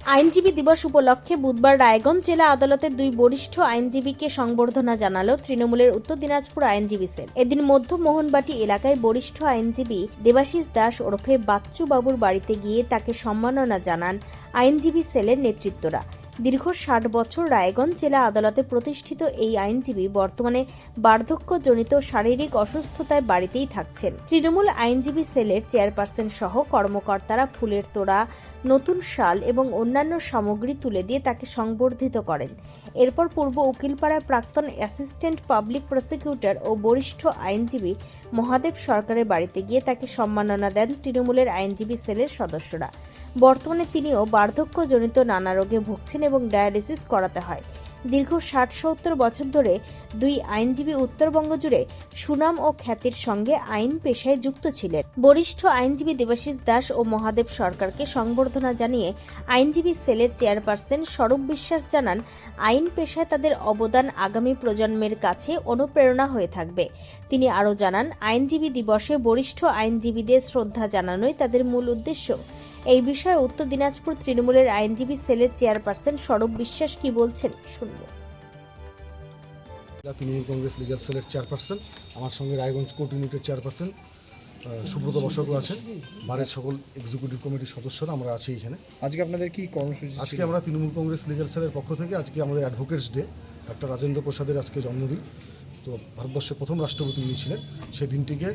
আইনজীবী দিবস উপলক্ষে বুধবার রায়গঞ্জ জেলা আদালতের দুই বরিষ্ঠ আইনজীবীকে সংবর্ধনা জানালো তৃণমূলের উত্তর দিনাজপুর আইনজীবী সেল এদিন মধ্য মোহনবাটি এলাকায় বরিষ্ঠ আইনজীবী দেবাশিস দাস ওরফে বাচ্চু বাবুর বাড়িতে গিয়ে তাকে সম্মাননা জানান আইনজীবী সেলের নেতৃত্বরা। দীর্ঘ ষাট বছর রায়গঞ্জ জেলা আদালতে প্রতিষ্ঠিত এই আইনজীবী বর্তমানে বার্ধক্যজনিত শারীরিক অসুস্থতায় বাড়িতেই থাকছেন। তৃণমূল আইনজীবী সেলের চেয়ারপারসন সহ কর্মকর্তারা ফুলের তোড়া, নতুন শাল এবং অন্যান্য সামগ্রী তুলে দিয়ে তাকে সংবর্ধিত করেন। এরপর পূর্ব উকিলপাড়ার প্রাক্তন অ্যাসিস্ট্যান্ট পাবলিক প্রসিকিউটর ও বরিষ্ঠ আইনজীবী মহাদেব সরকারের বাড়িতে গিয়ে তাকে সম্মাননা দেন তৃণমূলের আইনজীবী সেলের সদস্যরা। বর্তমানে তিনিও বার্ধক্যজনিত নানা রোগে ভুগছেন এবং ডায়ালিসিস করাতে হয়। দীর্ঘ ষাট সত্তর বছর ধরে দুই আইনজীবী উত্তরবঙ্গ জুড়ে সুনাম ও খ্যাতির সঙ্গে আইন পেশায় যুক্ত ছিলেন। বরিষ্ঠ আইনজীবী দেবাশিস দাস ও মহাদেব সরকারকে সংবর্ধনা জানিয়ে আইনজীবী সেলের চেয়ারপারসন স্বরূপ বিশ্বাস জানান, আইন পেশায় তাদের অবদান আগামী প্রজন্মের কাছে অনুপ্রেরণা হয়ে থাকবে। তিনি আরও জানান, আইনজীবী দিবসে বরিষ্ঠ আইনজীবীদের শ্রদ্ধা জানানোই তাদের মূল উদ্দেশ্য। এই বিষয়ে উত্তর দিনাজপুর তৃণমূলের আইনজীবী সেলের চেয়ারপারসন স্বরূপ বিশ্বাস কি বলছেন শুনব। তৃণমূল কংগ্রেস লিগাল সেলের চেয়ারপারসন আমার সঙ্গে রায়গঞ্জ কোর্ট ইউনিটের চেয়ারপারসন সুব্রত বসাকও আছেন। বারের সকল এক্সিকিউটিভ কমিটির সদস্যরা আমরা আছি এখানে। আজকে আপনাদের কি কর্মসূচি আজকে আমরা তৃণমূল কংগ্রেস লিগাল সেলের পক্ষ থেকে আজকে আমাদের অ্যাডভোকেটস ডে ডক্টর রাজেন্দ্র প্রসাদের আজকে জন্মদিন। তো ভারতবর্ষের প্রথম রাষ্ট্রপতি উনি ছিলেন। সেই দিনটিকে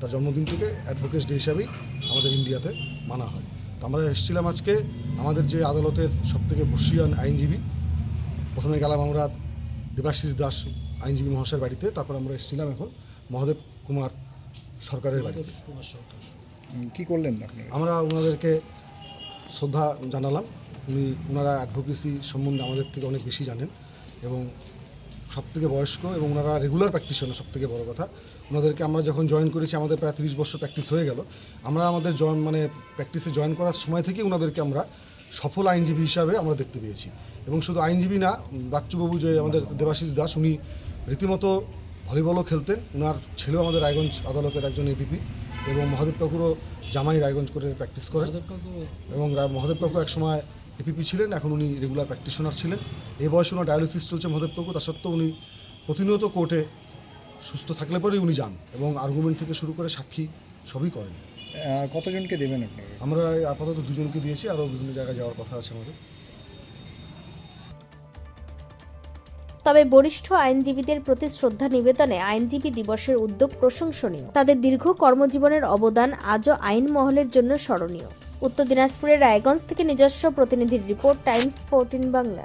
তার জন্মদিনটিকে অ্যাডভোকেটস ডে হিসাবেই আমাদের ইন্ডিয়াতে মানা হয়। তো আমরা এসেছিলাম আজকে আমাদের যে আদালতের সবথেকে বর্ষীয়ান আইনজীবী। প্রথমে গেলাম আমরা দেবাশিস দাস আইনজীবী মহাশয়ের বাড়িতে তারপর আমরা এসেছিলাম এখন মহাদেব কুমার সরকারের বাড়িতে। কি করলেন আমরা ওনাদেরকে শ্রদ্ধা জানালাম। উনি ওনারা অ্যাডভোকেসি সম্বন্ধে আমাদের থেকে অনেক বেশি জানেন এবং সব থেকে বয়স্ক এবং ওনারা রেগুলার প্র্যাকটিশনার সব থেকে বড় কথা। ওনাদেরকে আমরা যখন জয়েন করেছি, আমাদের প্রায় তিরিশ বছর প্র্যাকটিস হয়ে গেল। আমরা আমাদের জয়েন মানে প্র্যাকটিসে জয়েন করার সময় থেকে ওনাদেরকে আমরা সফল আইনজীবী হিসাবে আমরা দেখতে পেয়েছি। এবং শুধু আইনজীবী না, বাচ্চুবাবু যে আমাদের দেবাশিস দাস, উনি রীতিমতো ভলিবলও খেলতেন। ওনার ছেলেও আমাদের রায়গঞ্জ আদালতের একজন এপিপি এবং মহাদেব কাকুরও জামাই রায়গঞ্জ করে প্র্যাকটিস করেন এবং মহাদেব কাকু একসময় এপিপি ছিলেন এখন উনি রেগুলার প্র্যাকটিশনার ছিলেন। এ বয়সে ওনার ডায়ালিসিস চলছে মহাদেব কাকু তা সত্ত্বেও উনি প্রতিনিয়ত কোর্টে সুস্থ থাকলে পরেই উনি যান এবং আর্গুমেন্ট থেকে শুরু করে সাক্ষী সবই করেন। কতজনকে দেবেন আপনারা? আমরা আপাতত দুজনকে দিয়েছি আরও বিভিন্ন জায়গায় যাওয়ার কথা আছে আমাদের। তবে বরিষ্ঠ আইনজীবীদের প্রতি শ্রদ্ধা নিবেদনে আইনজীবী দিবসের উদ্যোগ প্রশংসনীয়। তাদের দীর্ঘ কর্মজীবনের অবদান আজও আইন মহলের জন্য স্মরণীয়। উত্তর দিনাজপুরের রায়গঞ্জ থেকে নিজস্ব প্রতিনিধির রিপোর্ট, টাইমস ফোরটিন বাংলা।